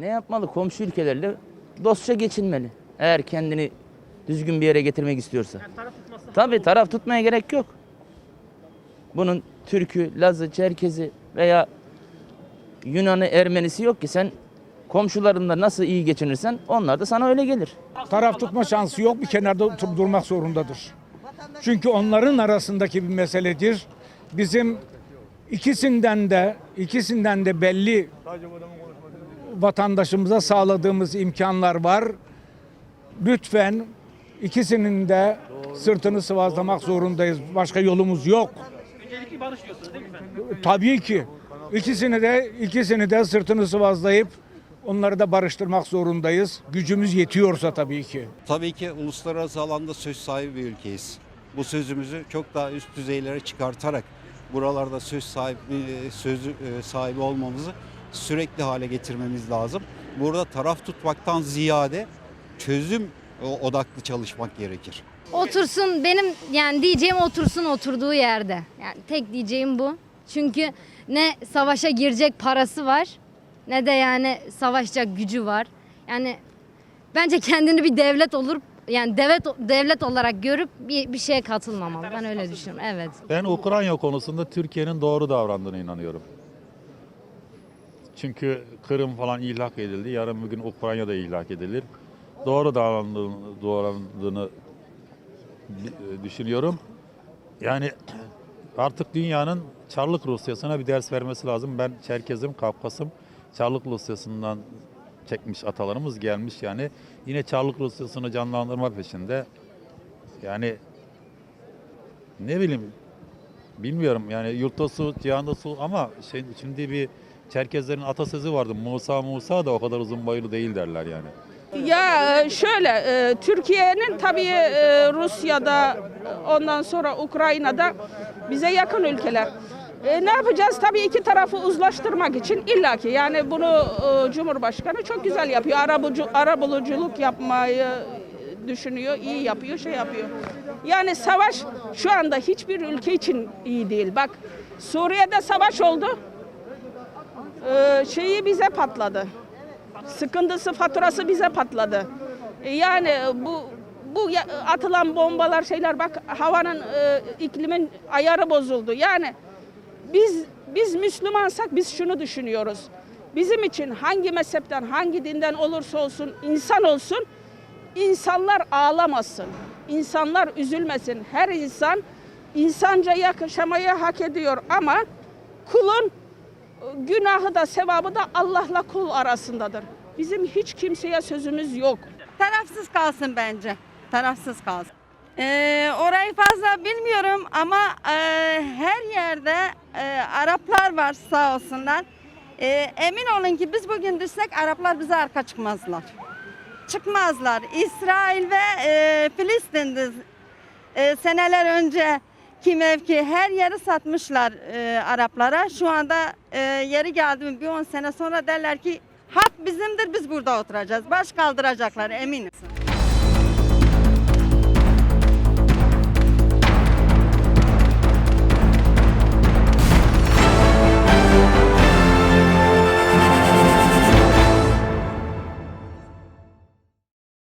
Ne yapmalı? Komşu ülkelerle dostça geçinmeli. Eğer kendini düzgün bir yere getirmek istiyorsa. Tabii taraf tutmaya gerek yok. Bunun Türk'ü, Laz'ı, Çerkez'i veya Yunan'ı, Ermenisi yok ki sen komşularında nasıl iyi geçinirsen onlar da sana öyle gelir. Taraf tutma şansı yok bir kenarda oturup durmak zorundadır. Çünkü onların arasındaki bir meseledir. Bizim ikisinden de ikisinden de belli vatandaşımıza sağladığımız imkanlar var. Lütfen ikisinin de sırtını sıvazlamak zorundayız. Başka yolumuz yok. Öncelikli barış diyorsunuz değil mi efendim? Tabii ki. İkisini de ikisini de sırtını sıvazlayıp onları da barıştırmak zorundayız. Gücümüz yetiyorsa tabii ki. Tabii ki uluslararası alanda söz sahibi bir ülkeyiz. Bu sözümüzü çok daha üst düzeylere çıkartarak buralarda söz sahibi söz e, sahibi olmamızı sürekli hale getirmemiz lazım. Burada taraf tutmaktan ziyade çözüm e, odaklı çalışmak gerekir. Otursun benim yani diyeceğim otursun oturduğu yerde. Yani tek diyeceğim bu. Çünkü ne savaşa girecek parası var ne de yani savaşacak gücü var. Yani bence kendini bir devlet olur yani devlet devlet olarak görüp bir, bir şeye katılmamalı. Ben öyle düşünüyorum. Evet. Ben Ukrayna konusunda Türkiye'nin doğru davrandığına inanıyorum. Çünkü Kırım falan ihlak edildi. Yarın bugün Ukrayna da ihlak edilir. Doğru davrandığını bi- düşünüyorum. Yani artık dünyanın Çarlık Rusyası'na bir ders vermesi lazım. Ben Çerkezim, Kafkasım. Çarlık Rusyası'ndan çekmiş atalarımız gelmiş yani. Yine Çarlık Rusyası'nı canlandırma peşinde. Yani ne bileyim bilmiyorum yani yurtta su, cihanda su ama şey, şimdi bir Çerkezlerin atasözü vardı. Musa Musa da o kadar uzun boylu değil derler yani. Ya e, şöyle e, Türkiye'nin tabii e, Rusya'da ondan sonra Ukrayna'da bize yakın ülkeler. E, ne yapacağız? Tabii iki tarafı uzlaştırmak için illaki yani bunu Cumhurbaşkanı çok güzel yapıyor. Arabulucu, arabuluculuk yapmayı düşünüyor, iyi yapıyor, şey yapıyor. Yani savaş şu anda hiçbir ülke için iyi değil. Bak Suriye'de savaş oldu. E, şeyi bize patladı sıkıntısı faturası bize patladı. E, Yani bu bu atılan bombalar şeyler bak havanın e, iklimin ayarı bozuldu. Yani biz biz Müslümansak biz şunu düşünüyoruz. Bizim için hangi mezhepten, hangi dinden olursa olsun insan olsun, insanlar ağlamasın. insanlar üzülmesin. Her insan insanca yaşamayı hak ediyor ama kulun günahı da sevabı da Allah'la kul arasındadır. Bizim hiç kimseye sözümüz yok. Tarafsız kalsın bence. Tarafsız kalsın. Ee, orayı fazla bilmiyorum ama e, her yerde e, Araplar var sağ olsunlar. E, emin olun ki biz bugün düşsek Araplar bize arka çıkmazlar. Çıkmazlar. İsrail ve e, Filistin'de e, seneler önce ki mevki her yeri satmışlar e, Araplara. Şu anda e, yeri geldi bir 10 sene sonra derler ki hak bizimdir biz burada oturacağız. Baş kaldıracaklar eminim.